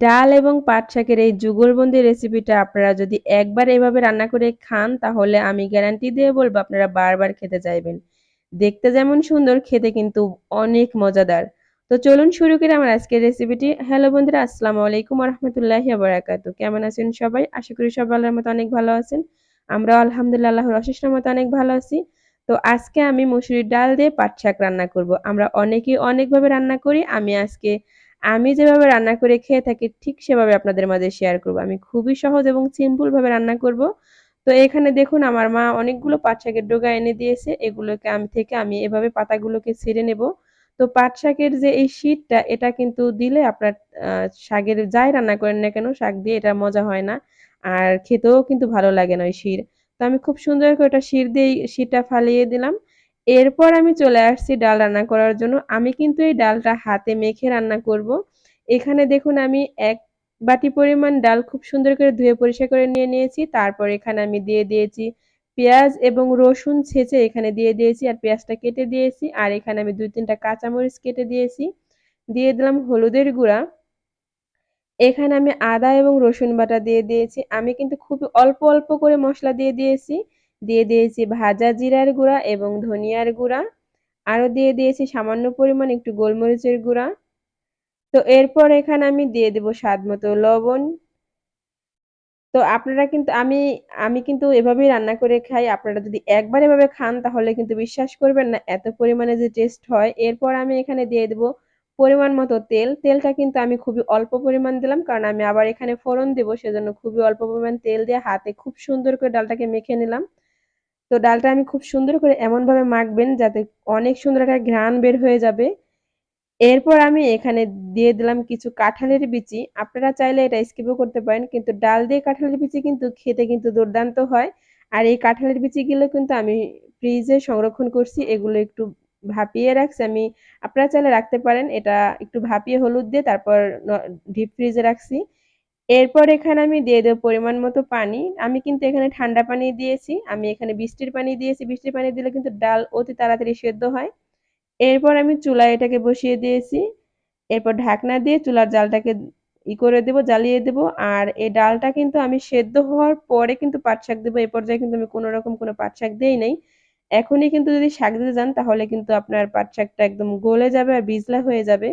ডাল এবং পাট শাকের এই যুগলবন্দি রেসিপিটা আপনারা যদি একবার এভাবে রান্না করে খান, তাহলে আমি গ্যারান্টি দিয়ে বলব আপনারা বারবার খেতে চাইবেন। দেখতে যেমন সুন্দর, খেতে কিন্তু অনেক মজাদার। তো চলুন শুরু করি আমার আজকের রেসিপিটি হ্যালো বন্ধুরা, আসসালামু আলাইকুম রহমতুল্লাহি বারাকাতু কেমন আছেন সবাই? আশা করি আল্লাহর মতো অনেক ভালো আছেন। আমরা আলহামদুলিল্লাহ আল্লাহর মতো অনেক ভালো আছি। তো আজকে আমি মুসুরির ডাল দিয়ে পাট শাক রান্না করব। আমরা অনেকেই অনেকভাবে রান্না করি, আমি আজকে আমি যেভাবে রান্না করে খেয়ে থাকি, ঠিক সেভাবে আপনাদের মাঝে শেয়ার করব। আমি খুবই সহজ এবং সিম্পল ভাবে রান্না করব। তো এখানে দেখুন, আমার মা অনেকগুলো পাট শাকের ডোগা এনে দিয়েছে। এগুলোকে আমি থেকে আমি এভাবে পাতাগুলোকে ছিঁড়ে নেব। তো পাট শাকের যে এই শীতটা, এটা কিন্তু দিলে আপনার শাকের যাই রান্না করেন না কেন, শাক দিয়ে এটা মজা হয় না। আর খেতেও কিন্তু ভালো লাগে না ওই শির। তো আমি খুব সুন্দর করে ওটা শির দিয়ে শিরটা ফালিয়ে দিলাম। এরপর আমি চলে আসছি ডাল রান্না করার জন্য। আমি কিন্তু এই ডালটা হাতে মেখে রান্না করব। এখানে দেখুন আমি এক বাটি পরিমাণ ডাল খুব সুন্দর করে ধুয়ে পরিষ্কার করে নিয়ে নিয়েছি। তারপর এখানে আমি দিয়ে দিয়েছি পেঁয়াজ এবং রসুন ছেঁচে এখানে দিয়ে দিয়েছি আর পেঁয়াজটা কেটে দিয়েছি। আর এখানে আমি দুই তিনটা কাঁচামরিচ কেটে দিয়েছি। দিয়ে দিলাম হলুদের গুঁড়া। এখানে আমি আদা এবং রসুন বাটা দিয়ে দিয়েছি। আমি কিন্তু খুব অল্প অল্প করে মশলা দিয়ে দিয়েছি। দিয়ে দিয়েছি ভাজা জিরার গুঁড়া এবং ধনিয়ার গুঁড়া। আরও দিয়ে দিয়েছি সামান্য পরিমাণ একটু গোলমরিচের গুঁড়া। তো এরপর এখানে আমি দিয়ে দেব স্বাদ মতো লবণ। তো আপনারা কিন্তু, আমি আমি কিন্তু এভাবেই রান্না করে খাই। আপনারা যদি একবার এভাবে খান তাহলে কিন্তু বিশ্বাস করবেন না, এত পরিমাণে যে টেস্ট হয়। এরপর আমি এখানে দিয়ে দেব পরিমাণ মতো তেল। তেলটা কিন্তু আমি খুবই অল্প পরিমাণ দিলাম কারণ আমি আবার এখানে ফোড়ন দেবো, সেজন্য খুবই অল্প পরিমাণ তেল দিয়ে হাতে খুব সুন্দর করে ডালটাকে মেখে নিলাম। তো ডালটা আমি খুব সুন্দর করে এমনভাবে মাখবেন যাতে অনেক সুন্দর একটা ঘ্রাণ বের হয়ে যাবে। এরপর আমি এখানে দিয়ে দিলাম কিছু কাঁঠালের বিচি। আপনারা চাইলে এটা স্কিপও করতে পারেন, কিন্তু ডাল দিয়ে কাঁঠালের বিচি কিন্তু খেতে কিন্তু দুর্দান্ত হয়। আর এই কাঁঠালের বিচিগুলো কিন্তু আমি ফ্রিজে সংরক্ষণ করছি, এগুলো একটু ভাপিয়ে রাখছি আমি। আপনারা চাইলে রাখতে পারেন, এটা একটু ভাপিয়ে হলুদ দিয়ে তারপর ডিপ ফ্রিজে রাখছি। এরপর এখানে আমি দিয়ে দেবো পরিমাণ মতো পানি। আমি কিন্তু এখানে ঠান্ডা পানি দিয়েছি। আমি এখানে বৃষ্টির পানি দিয়েছি। বৃষ্টির পানি দিলে কিন্তু ডাল অতি তাড়াতাড়ি সেদ্ধ হয়। এরপর আমি চুলায় এটাকে বসিয়ে দিয়েছি। এরপর ঢাকনা দিয়ে চুলার জালটাকে ই করে দেব, জ্বালিয়ে দেব। আর এই ডালটা কিন্তু আমি সেদ্ধ হওয়ার পরে কিন্তু পাট শাক দেবো। এ পর্যায়ে কিন্তু আমি কোনো রকম কোনো পাট শাক দিই নাই। এখনই কিন্তু যদি শাক দিতে যান, তাহলে কিন্তু আপনার পাট শাকটা একদম গলে যাবে আর বিজলা হয়ে যাবে।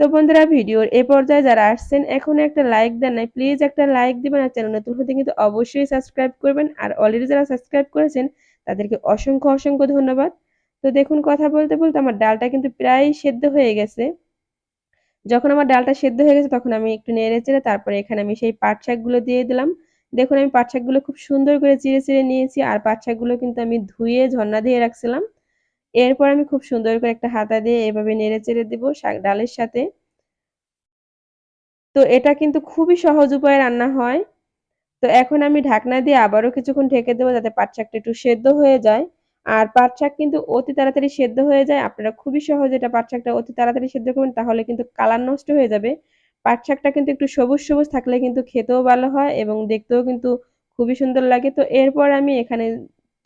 তো বন্ধুরা ভিডিওর এ পর্যায়ে যারা আসছেন এখন একটা লাইক দেন নাই প্লিজ একটা লাইক দিবেন আর চ্যানেল নতুন হতে কিন্তু অবশ্যই সাবস্ক্রাইব করবেন। আর অলরেডি যারা সাবস্ক্রাইব করেছেন, তাদেরকে অসংখ্য অসংখ্য ধন্যবাদ। তো দেখুন, কথা বলতে বলতে আমার ডালটা কিন্তু প্রায় সেদ্ধ হয়ে গেছে। যখন আমার ডালটা সেদ্ধ হয়ে গেছে, তখন আমি একটু নেড়ে চেড়ে তারপরে এখানে আমি সেই পাট শাকগুলো দিয়ে দিলাম। দেখুন, আমি পাট শাকগুলো খুব সুন্দর করে চিড়ে চিড়ে নিয়েছি, আর পাট শাকগুলো কিন্তু আমি ধুয়ে ঝর্ণা দিয়ে রাখছিলাম। এরপর আমি খুব সুন্দর করে একটা হাতা দিয়ে এভাবে নেড়ে চেড়ে দেবো শাক ডালের সাথে। তো এটা কিন্তু খুবই সহজ উপায়ে রান্না হয়। তো এখন আমি ঢাকনা দিয়ে আবারও কিছুক্ষণ ঢেকে দেবো যাতে পাট শাকটা একটু সেদ্ধ হয়ে যায়। আর পাট শাক কিন্তু অতি তাড়াতাড়ি সেদ্ধ হয়ে যায়। আপনারা খুবই সহজ এটা পাট শাকটা অতি তাড়াতাড়ি সেদ্ধ করবেন, তাহলে কিন্তু কালার নষ্ট হয়ে যাবে। পাট শাকটা কিন্তু একটু সবুজ সবুজ থাকলে কিন্তু খেতেও ভালো হয় এবং দেখতেও কিন্তু খুবই সুন্দর লাগে। তো এরপর আমি এখানে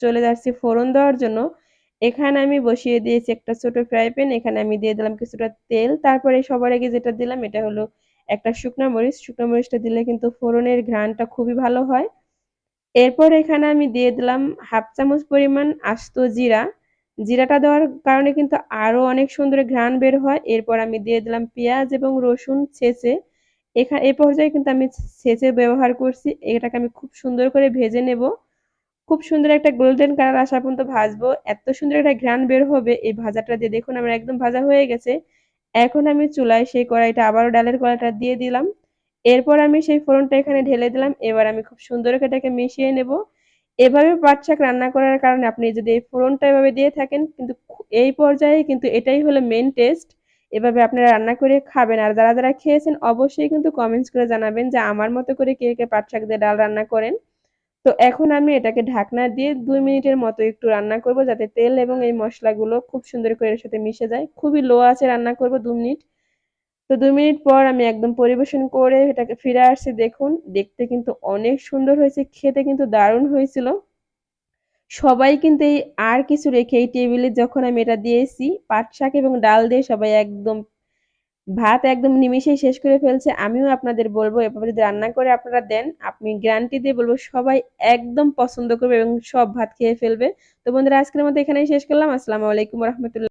চলে যাচ্ছি ফোড়ন দেওয়ার জন্য। এখানে আমি বসিয়ে দিয়েছি একটা ছোট ফ্রাই প্যান, এখানে আমি দিয়ে দিলাম কিছুটা তেল। তারপরে সবার আগে যেটা দিলাম, এটা হলো একটা শুকনো মরিচ। শুকনো মরিচটা দিলে কিন্তু ফোড়নের ঘ্রাণটা খুবই ভালো হয়। এরপর এখানে আমি দিয়ে দিলাম হাফ চামচ পরিমাণ আস্ত জিরা। জিরাটা দেওয়ার কারণে কিন্তু আরও অনেক সুন্দর ঘ্রাণ বের হয়। এরপর আমি দিয়ে দিলাম পেঁয়াজ এবং রসুন ছেঁচে। এখানে এ পর্যায়ে কিন্তু আমি ছেঁচে ব্যবহার করছি। এটাকে আমি খুব সুন্দর করে ভেজে নেব। খুব সুন্দর একটা গোল্ডেন কালার আসা পর্যন্ত ভাজবো। এত সুন্দর একটা ঘ্রাণ বের হবে এই ভাজাটা দিয়ে। দেখুন, আমার একদম ভাজা হয়ে গেছে। এখন আমি চুলায় সেই কড়াইটা, আবারও ডালের কড়াইটা দিয়ে দিলাম। এরপর আমি সেই ফোড়নটা এখানে ঢেলে দিলাম। এবার আমি খুব সুন্দর এটাকে মিশিয়ে নেব। এভাবে পাট শাক রান্না করার কারণে আপনি যদি এই ফোড়নটা এভাবে দিয়ে থাকেন, কিন্তু এই পর্যায়ে কিন্তু এটাই হলো মেন টেস্ট এভাবে আপনারা রান্না করে খাবেন। আর যারা যারা খেয়েছেন, অবশ্যই কিন্তু কমেন্টস করে জানাবেন যে আমার মতো করে কে কে পাট শাক দিয়ে ডাল রান্না করেন। তো এখন আমি এটাকে ঢাকনা দিয়ে দুই মিনিটের মতো একটু রান্না করব যাতে তেল এবং এই মশলাগুলো খুব সুন্দর করে এর সাথে মিশে যায়। খুবই লো আছে রান্না করব দু মিনিট। তো দুই মিনিট পর আমি একদম পরিবেশন করে এটাকে ফিরে আসছি, দেখুন। দেখতে কিন্তু অনেক সুন্দর হয়েছে, খেতে কিন্তু দারুণ হয়েছিল। সবাই কিন্তু এই আর কিছু রেখে এই টেবিলে যখন আমি এটা দিয়েছি, পাট শাক এবং ডাল দিয়ে সবাই একদম ভাত একদম নিমিষেই শেষ করে ফেলছে। আমিও আপনাদের বলব এভাবে যদি রান্না করে আপনারা দেন, আপনি গ্যারান্টি দিয়ে বলব সবাই একদম পছন্দ করবে এবং সব ভাত খেয়ে ফেলবে। তো বন্ধুরা আজকের মতো এখানেই শেষ করলাম। আসসালামু আলাইকুম রাহমাতুল্লাহ।